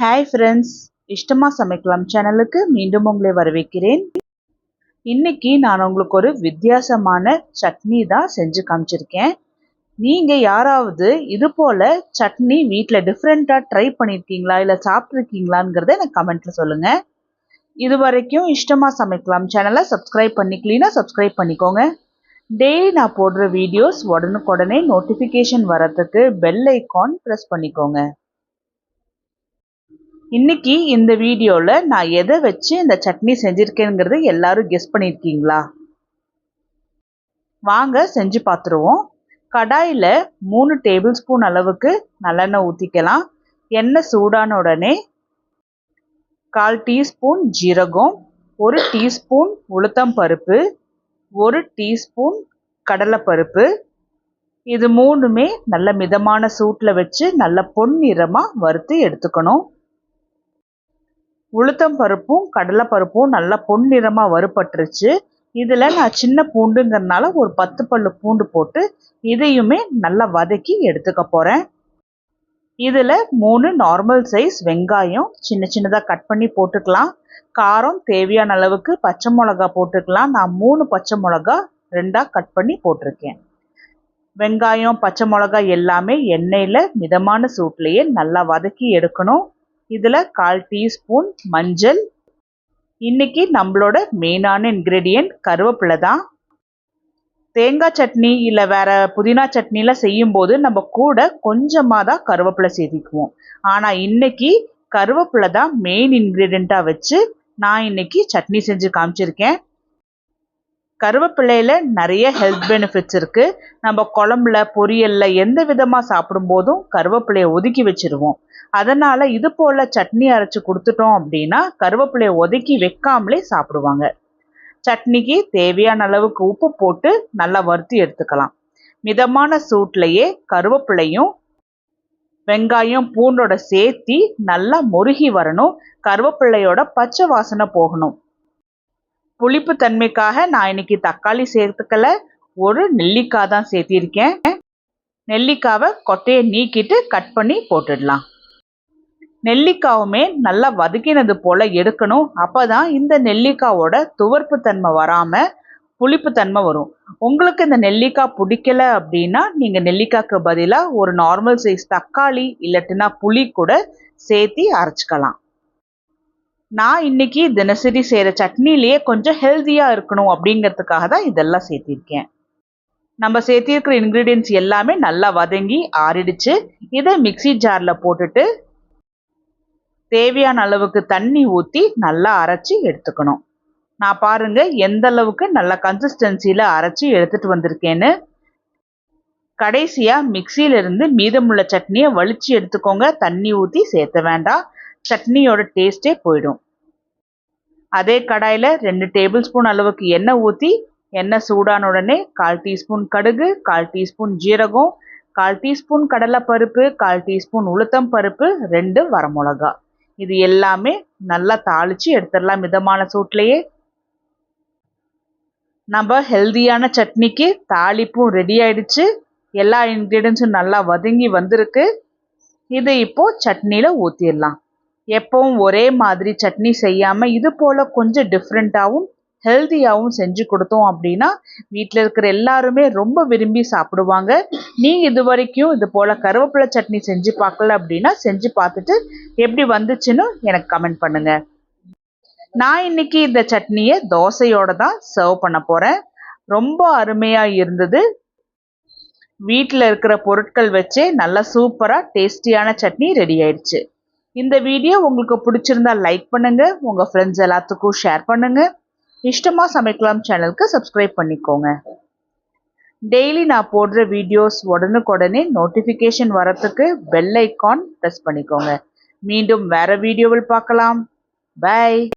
Hi friends இஷ்டமாக சமைக்கலாம் சேனலுக்கு மீண்டும் உங்களை வரவேற்கிறேன். இன்னைக்கு நான் உங்களுக்கு ஒரு வித்தியாசமான சட்னி தான் செஞ்சு காமிச்சிருக்கேன். நீங்கள் யாராவது இது போல் சட்னி வீட்டில் டிஃப்ரெண்ட்டாக ட்ரை பண்ணியிருக்கீங்களா இல்லை சாப்பிட்ருக்கீங்களாங்கிறத எனக்கு கமெண்ட்டில் சொல்லுங்கள் இது வரைக்கும் இஷ்டமாக சமைக்கலாம் சேனலை சப்ஸ்கிரைப் பண்ணிக்கலீன்னா சப்ஸ்கிரைப் பண்ணிக்கோங்க. டெய்லி நான் போடுற வீடியோஸ் உடனுக்குடனே நோட்டிஃபிகேஷன் வரத்துக்கு பெல் ஐக்கான் ப்ரெஸ் பண்ணிக்கோங்க. இன்னைக்கு இந்த வீடியோவில் நான் எதை வச்சு இந்த சட்னி செஞ்சுருக்கேங்கிறத எல்லாரும் கெஸ் பண்ணியிருக்கீங்களா வாங்க செஞ்சு பார்த்துருவோம் கடாயில் மூணு டேபிள் ஸ்பூன் அளவுக்கு நல்லெண்ணெய் ஊற்றிக்கலாம் எண்ணெய் சூடான உடனே கால் டீஸ்பூன் ஜீரகம் ஒரு டீஸ்பூன் உளுத்தம் பருப்பு ஒரு டீஸ்பூன் கடலைப்பருப்பு. இது மூணுமே நல்ல மிதமான சூட்டில் வச்சு நல்ல பொன்னிறமாக வறுத்து எடுத்துக்கணும். உளுத்தம் பருப்பும் கடலைப்பருப்பும் நல்லா பொன்னிறமாக வறுபட்டுருச்சு. இதில் நான் சின்ன பூண்டுங்கிறனால ஒரு பத்து பல்லு பூண்டு போட்டு இதையுமே நல்லா வதக்கி எடுத்துக்க போகிறேன் இதில் மூணு நார்மல் சைஸ் வெங்காயம் சின்ன சின்னதாக கட் பண்ணி போட்டுக்கலாம். காரம் தேவையான அளவுக்கு பச்சை மிளகா போட்டுக்கலாம். நான் மூணு பச்சை மிளகா ரெண்டாக கட் பண்ணி போட்டிருக்கேன். வெங்காயம் பச்சை மிளகா எல்லாமே எண்ணெயில் மிதமான சூட்லேயே நல்லா வதக்கி எடுக்கணும். இதில் கால் டீஸ்பூன் மஞ்சள். இன்னைக்கு நம்மளோட மெயினான இன்க்ரீடியன்ட் கருவேப்பிலை தான். தேங்காய் சட்னி இல்லை வேறு புதினா சட்னிலாம் செய்யும்போது நம்ம கூட கொஞ்சமாக தான் கருவேப்பிலை சேர்த்திக்குவோம் ஆனால் இன்றைக்கி கருவேப்பிலை தான் மெயின் இன்க்ரீடியண்ட்டாக வச்சு நான் இன்னைக்கு சட்னி செஞ்சு காமிச்சிருக்கேன். கருவேப்பிலையில் நிறைய ஹெல்த் பெனிஃபிட்ஸ் இருக்குது நம்ம குழம்புல பொரியலில் எந்த விதமாக சாப்பிடும்போதும் கருவேப்பிலையை ஒதுக்கி வச்சுருவோம். அதனால் இது போல் சட்னி அரைச்சி கொடுத்துட்டோம் அப்படின்னா கருவேப்பிலையை ஒதுக்கி வைக்காமலே சாப்பிடுவாங்க. சட்னிக்கு தேவையான அளவுக்கு உப்பு போட்டு நல்லா வறுத்து எடுத்துக்கலாம். மிதமான சூட்லேயே கருவேப்பிலையும் வெங்காயம் பூண்டோட சேர்த்தி நல்லா முருகி வரணும். கருவேப்பிள்ளையோட பச்சை வாசனை போகணும். புளிப்பு தன்மைக்காக நான் இன்னைக்கு தக்காளி சேர்த்துக்கல. ஒரு நெல்லிக்காய் தான் சேர்த்திருக்கேன். நெல்லிக்காவை கொட்டையை நீக்கிட்டு கட் பண்ணி போட்டுடலாம். நெல்லிக்காவுமே நல்லா வதக்கினது போல் எடுக்கணும். அப்போ தான் இந்த நெல்லிக்காவோட துவர்ப்பு தன்மை வராமல் புளிப்பு தன்மை வரும். உங்களுக்கு இந்த நெல்லிக்காய் பிடிக்கல அப்படின்னா நீங்கள் நெல்லிக்காய்க்கு பதிலாக ஒரு நார்மல் சைஸ் தக்காளி இல்லாட்டினா புளி கூட சேர்த்தி அரைச்சிக்கலாம். நான் இன்னைக்கு தினசரி செய்கிற சட்னிலேயே கொஞ்சம் ஹெல்த்தியாக இருக்கணும் அப்படிங்கிறதுக்காக தான் இதெல்லாம் சேர்த்திருக்கேன். நம்ம சேர்த்திருக்கிற இன்க்ரீடியன்ஸ் எல்லாமே நல்லா வதங்கி ஆறிடுச்சு. இதை மிக்சி ஜாரில் போட்டுட்டு தேவையான அளவுக்கு தண்ணி ஊற்றி நல்லா அரைச்சி எடுத்துக்கணும். நான் பாருங்க எந்த அளவுக்கு நல்ல கன்சிஸ்டன்சியில் அரைச்சி எடுத்துட்டு வந்திருக்கேன்னு. கடைசியாக மிக்சியிலிருந்து மீதமுள்ள சட்னியை வலிச்சு எடுத்துக்கோங்க. தண்ணி ஊற்றி சேர்த்த வேண்டாம். சட்னியோட டேஸ்ட்டே போயிடும். அதே கடாயில் ரெண்டு டேபிள் ஸ்பூன் அளவுக்கு எண்ணெய் ஊற்றி எண்ணெய் சூடான உடனே கால் டீஸ்பூன் கடுகு கால் டீஸ்பூன் ஜீரகம் கால் டீஸ்பூன் கடலைப்பருப்பு கால் டீஸ்பூன் உளுத்தம் பருப்பு ரெண்டு வரமிளகா இது எல்லாமே நல்லா தாளித்து எடுத்துடலாம் மிதமான சூட்லேயே. நம்ம ஹெல்தியான சட்னிக்கு தாளிப்பும் ரெடி ஆயிடுச்சு. எல்லா இன்க்ரீடியன்ஸும் நல்லா வதங்கி வந்திருக்கு. இதை இப்போ சட்னியில் ஊற்றிடலாம் எப்பவும் ஒரே மாதிரி சட்னி செய்யாமல் இது போல் கொஞ்சம் டிஃப்ரெண்ட்டாகவும் ஹெல்த்தியாகவும் செஞ்சு கொடுத்தோம் அப்படின்னா வீட்டில் இருக்கிற எல்லாருமே ரொம்ப விரும்பி சாப்பிடுவாங்க. நீங்கள் இது வரைக்கும் இது போல் கருவேப்பிலை சட்னி செஞ்சு பார்க்கல அப்படின்னா செஞ்சு பார்த்துட்டு எப்படி வந்துச்சுன்னு எனக்கு கமெண்ட் பண்ணுங்கள் நான் இன்னைக்கு இந்த சட்னியை தோசையோட தான் சர்வ் பண்ண போகிறேன் ரொம்ப அருமையாக இருந்தது. வீட்டில் இருக்கிற பொருட்கள் வச்சே நல்லா சூப்பராக டேஸ்டியான சட்னி ரெடி ஆயிடுச்சு. இந்த வீடியோ உங்களுக்கு பிடிச்சிருந்தா லைக் பண்ணுங்கள் உங்கள் ஃப்ரெண்ட்ஸ் எல்லாத்துக்கும் ஷேர் பண்ணுங்கள் இஷ்டமாக சமைக்கலாம் சேனலுக்கு சப்ஸ்கிரைப் பண்ணிக்கோங்க. டெய்லி நான் போடுற வீடியோஸ் உடனுக்குடனே நோட்டிஃபிகேஷன் வரத்துக்கு பெல் ஐக்கான் ப்ரெஸ் பண்ணிக்கோங்க. மீண்டும் வேற வீடியோவில் பார்க்கலாம். பாய்